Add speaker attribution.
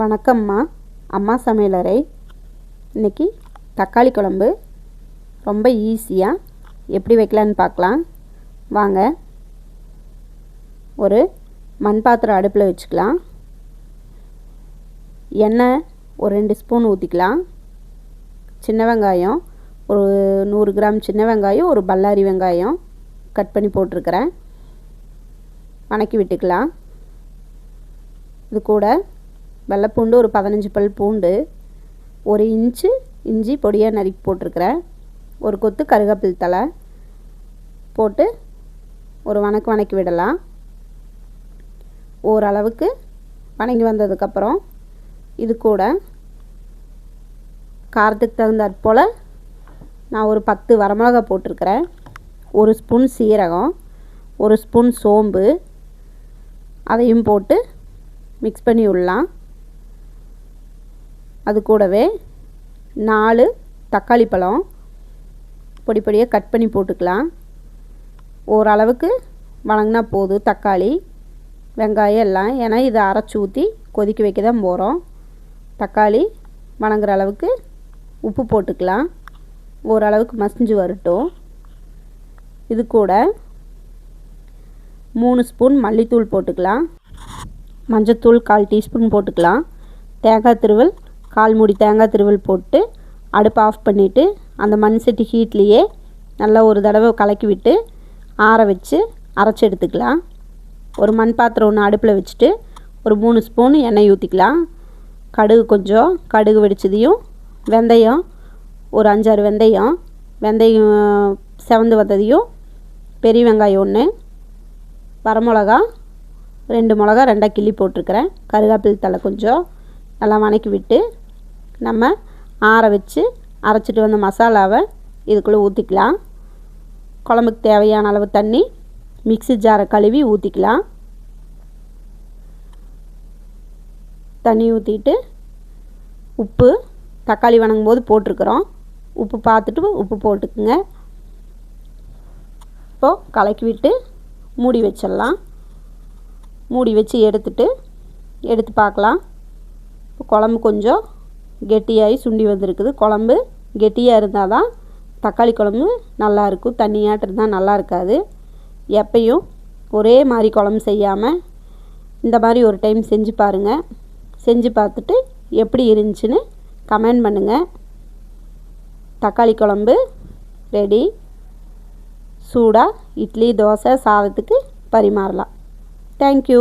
Speaker 1: வணக்கம்மா. அம்மா சமையலறை. இன்றைக்கி தக்காளி குழம்பு. ரொம்ப ஈஸியாக எப்படி வைக்கலான்னு பார்க்கலாம். வாங்க. ஒரு மண் பாத்திரம் அடுப்பில் வச்சுக்கலாம். எண்ணெய் ஒரு ரெண்டு ஸ்பூன் ஊற்றிக்கலாம் சின்ன வெங்காயம் ஒரு நூறு கிராம் சின்ன வெங்காயம் ஒரு பல்லாரி வெங்காயம் கட் பண்ணி போட்டிருக்கிறேன். வணக்கி விட்டுக்கலாம். இது கூட வெள்ளைப்பூண்டு ஒரு பதினஞ்சு பல் பூண்டு ஒரு இன்ச்சு இஞ்சி பொடியாக நறுக்கி போட்டிருக்கிறேன். ஒரு கொத்து கருகப்பில் தலை போட்டு ஒரு வணக்கு வணக்கி விடலாம். ஓரளவுக்கு வணங்கி வந்ததுக்கப்புறம் இது கூட காரத்துக்கு தகுந்தாற் போல் நான் ஒரு பத்து வரமிளகா போட்டிருக்கிறேன். ஒரு ஸ்பூன் சீரகம் ஒரு ஸ்பூன் சோம்பு அதையும் போட்டு மிக்ஸ் பண்ணி விடலாம். அது கூடவே நாலு தக்காளி பழம் பொடி பொடியாக கட் பண்ணி போட்டுக்கலாம். ஓரளவுக்கு வணங்கினா போதும் தக்காளி வெங்காயம் எல்லாம். ஏன்னா இதை அரைச்சி ஊற்றி கொதிக்க வைக்க தான் போகிறோம் தக்காளி வணங்குற அளவுக்கு உப்பு போட்டுக்கலாம். ஓரளவுக்கு மசிஞ்சு வரட்டும். இது கூட மூணு ஸ்பூன் மல்லித்தூள் போட்டுக்கலாம். மஞ்சத்தூள் கால் டீஸ்பூன் போட்டுக்கலாம். தேங்காய் திருவல் கால் மூடி தேங்காய் திருவல் போட்டு அடுப்பை ஆஃப் பண்ணிவிட்டு அந்த மண் சட்டி ஹீட்லேயே நல்லா ஒரு தடவை கலக்கி விட்டு ஆற வச்சு அரைச்சி எடுத்துக்கலாம். ஒரு மண் பாத்திரம் ஒன்று அடுப்பில் வச்சுட்டு ஒரு மூணு ஸ்பூன் எண்ணெய் ஊற்றிக்கலாம் கடுகு கொஞ்சம் கடுகு வெடிச்சதையும் வெந்தயம் ஒரு அஞ்சாறு வெந்தயம் வெந்தயம் செவந்து வந்ததையும் பெரிய வெங்காயம் ஒன்று வரமிளகா ரெண்டு மிளகா ரெண்டாக கிள்ளி போட்டிருக்கிறேன். கருகாப்பில் தலை கொஞ்சம் நல்லா வணக்கி விட்டு நம்ம ஆற வச்சு அரைச்சிட்டு வந்த மசாலாவை இதுக்குள்ளே ஊற்றிக்கலாம் குழம்புக்கு தேவையான அளவு தண்ணி மிக்ஸி ஜாரை கழுவி ஊற்றிக்கலாம் தண்ணி ஊற்றிட்டு உப்பு தக்காளி வணங்கும் போது போட்டிருக்கிறோம். உப்பு பார்த்துட்டு உப்பு போட்டுக்குங்க. இப்போது கலக்கி விட்டு மூடி வச்சிடலாம். மூடி வச்சு எடுத்துட்டு எடுத்து பார்க்கலாம். குழம்பு கொஞ்சம் கெட்டியாகி சுண்டி வந்திருக்குது. குழம்பு கெட்டியாக இருந்தால் தான் தக்காளி குழம்பு நல்லாயிருக்கும் தண்ணியாட்டு இருந்தால் நல்லா இருக்காது எப்பையும் ஒரே மாதிரி குழம்பு செய்யாமல் இந்த மாதிரி ஒரு டைம் செஞ்சு பாருங்கள் செஞ்சு பார்த்துட்டு எப்படி இருந்துச்சுன்னு கமெண்ட் பண்ணுங்கள் தக்காளி குழம்பு ரெடி. சூடாக இட்லி தோசை சாதத்துக்கு பரிமாறலாம். தேங்க்யூ